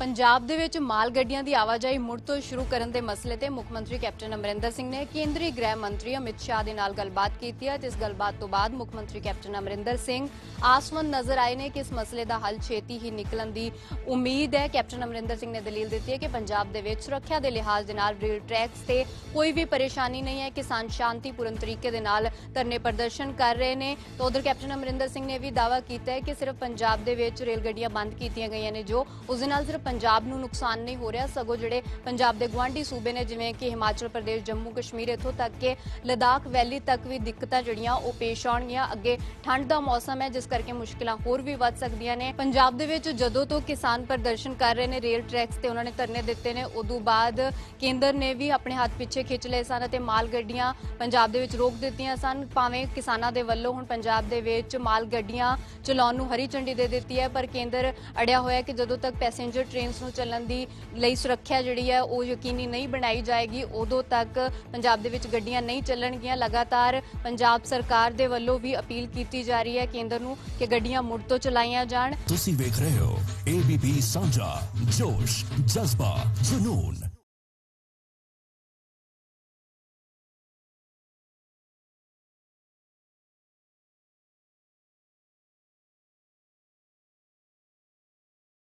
ਪੰਜਾਬ ਦੇ ਵਿੱਚ ਮਾਲ ਗੱਡੀਆਂ ਦੀ ਆਵਾਜਾਈ ਮੁੜ ਤੋਂ ਸ਼ੁਰੂ ਕਰਨ ਦੇ ਮਸਲੇ ਤੇ ਮੁੱਖ ਮੰਤਰੀ ਕੈਪਟਨ ਅਮਰਿੰਦਰ ਸਿੰਘ ਨੇ ਕੇਂਦਰੀ ਗ੍ਰਹਿ ਮੰਤਰੀ ਅਮਿਤ ਸ਼ਾਹ ਦੇ ਨਾਲ ਗੱਲਬਾਤ ਕੀਤੀ ਹੈ ਤੇ ਇਸ ਗੱਲਬਾਤ ਤੋਂ ਬਾਅਦ ਮੁੱਖ ਮੰਤਰੀ ਕੈਪਟਨ ਅਮਰਿੰਦਰ ਸਿੰਘ ਆਸਵੰਦ ਨਜ਼ਰ ਆਏ ਨੇ ਕਿ ਇਸ ਮਸਲੇ ਦਾ ਹੱਲ ਛੇਤੀ ਹੀ ਨਿਕਲਣ ਦੀ ਉਮੀਦ ਹੈ। ਕੈਪਟਨ ਅਮਰਿੰਦਰ ਸਿੰਘ ਨੇ ਦਲੀਲ ਦਿੱਤੀ ਹੈ ਕਿ ਪੰਜਾਬ ਦੇ ਵਿੱਚ ਸੁਰੱਖਿਆ ਦੇ ਲਿਹਾਜ਼ ਦੇ ਨਾਲ ਰੇਲ ਟਰੈਕਸ ਤੇ ਕੋਈ ਵੀ ਪਰੇਸ਼ਾਨੀ ਨਹੀਂ ਹੈ। ਕਿਸਾਨ ਸ਼ਾਂਤੀਪੂਰਨ ਤਰੀਕੇ ਦੇ ਨਾਲ ਧਰਨੇ ਪ੍ਰਦਰਸ਼ਨ ਕਰ ਰਹੇ ਨੇ। ਤਾਂ ਉਧਰ ਕੈਪਟਨ ਅਮਰਿੰਦਰ ਸਿੰਘ ਨੇ ਵੀ ਦਾਅਵਾ ਕੀਤਾ ਹੈ ਕਿ ਸਿਰਫ ਪੰਜਾਬ ਦੇ ਵਿੱਚ ਰੇਲ ਗੱਡੀਆਂ ਬੰਦ ਕੀਤੀਆਂ ਗਈਆਂ ਨੇ, ਜੋ ਉਸ ਦੇ ਨਾਲ ਸਿਰਫ ਪੰਜਾਬ ਨੂੰ ਨੁਕਸਾਨ ਨਹੀਂ ਹੋ ਰਿਹਾ, ਸਗੋਂ ਜਿਹੜੇ ਪੰਜਾਬ ਦੇ ਗੁਆਂਢੀ ਸੂਬੇ ਨੇ, ਜਿਵੇਂ ਕਿ ਹਿਮਾਚਲ ਪ੍ਰਦੇਸ਼, ਜੰਮੂ ਕਸ਼ਮੀਰ, ਇੱਥੋਂ ਤੱਕ ਕਿ ਲਦਾਖ ਵੈਲੀ ਤੱਕ ਵੀ ਦਿੱਕਤਾਂ ਜਿਹੜੀਆਂ ਉਹ ਪੇਸ਼ ਆਉਣਗੀਆਂ। ਅੱਗੇ ਠੰਡ ਦਾ ਮੌਸਮ ਹੈ, ਜਿਸ ਕਰਕੇ ਮੁਸ਼ਕਲਾਂ ਹੋਰ ਵੀ ਵੱਧ ਸਕਦੀਆਂ ਨੇ। ਪੰਜਾਬ ਦੇ ਵਿੱਚ ਜਦੋਂ ਤੋਂ ਕਿਸਾਨ ਪ੍ਰਦਰਸ਼ਨ ਕਰ ਰਹੇ ਨੇ, ਰੇਲ ਟਰੈਕਸ ਤੇ ਉਹਨਾਂ ਨੇ ਧਰਨੇ ਦਿੱਤੇ ਨੇ, ਉਦੋਂ ਬਾਅਦ ਕੇਂਦਰ ਨੇ ਵੀ ਆਪਣੇ ਹੱਥ ਪਿੱਛੇ ਖਿੱਚ ਲਏ ਸਨ ਅਤੇ ਮਾਲ ਗੱਡੀਆਂ ਪੰਜਾਬ ਦੇ ਵਿੱਚ ਰੋਕ ਦਿੱਤੀਆਂ ਸਨ। ਭਾਵੇਂ ਕਿਸਾਨਾਂ ਦੇ ਵੱਲੋਂ ਹੁਣ ਪੰਜਾਬ ਦੇ ਵਿੱਚ ਮਾਲ ਗੱਡੀਆਂ ਚਲਾਉਣ ਨੂੰ ਹਰੀ ਝੰਡੀ ਦੇ ਦਿੱਤੀ ਹੈ, ਪਰ ਕੇਂਦਰ ਅੜਿਆ ਹੋਇਆ ਕਿ ਜਦੋਂ ਤੱਕ ਪੈਸੇਂਜਰ ਟ੍ਰੇਨਸ ਨੂੰ ਚੱਲਣ ਦੀ ਲਈ ਸੁਰੱਖਿਆ ਜਿਹੜੀ ਹੈ ਉਹ ਯਕੀਨੀ ਨਹੀਂ ਬਣਾਈ ਜਾਏਗੀ। ਉਦੋਂ ਤੱਕ ਪੰਜਾਬ ਦੇ ਵਿੱਚ ਗੱਡੀਆਂ ਨਹੀਂ ਚੱਲਣਗੀਆਂ। ਲਗਾਤਾਰ ਪੰਜਾਬ ਸਰਕਾਰ ਦੇ ਵੱਲੋਂ ਵੀ ਅਪੀਲ ਕੀਤੀ ਜਾ ਰਹੀ ਹੈ ਕੇਂਦਰ ਨੂੰ ਕਿ ਗੱਡੀਆਂ ਮੁੜ ਤੋਂ ਚਲਾਈਆਂ ਜਾਣ। ਤੁਸੀਂ ਵੇਖ ਰਹੇ ਹੋ ABP ਸਾਂਝਾ ਜੋਸ਼, ਜਜ਼ਬਾ, ਜਨੂਨ।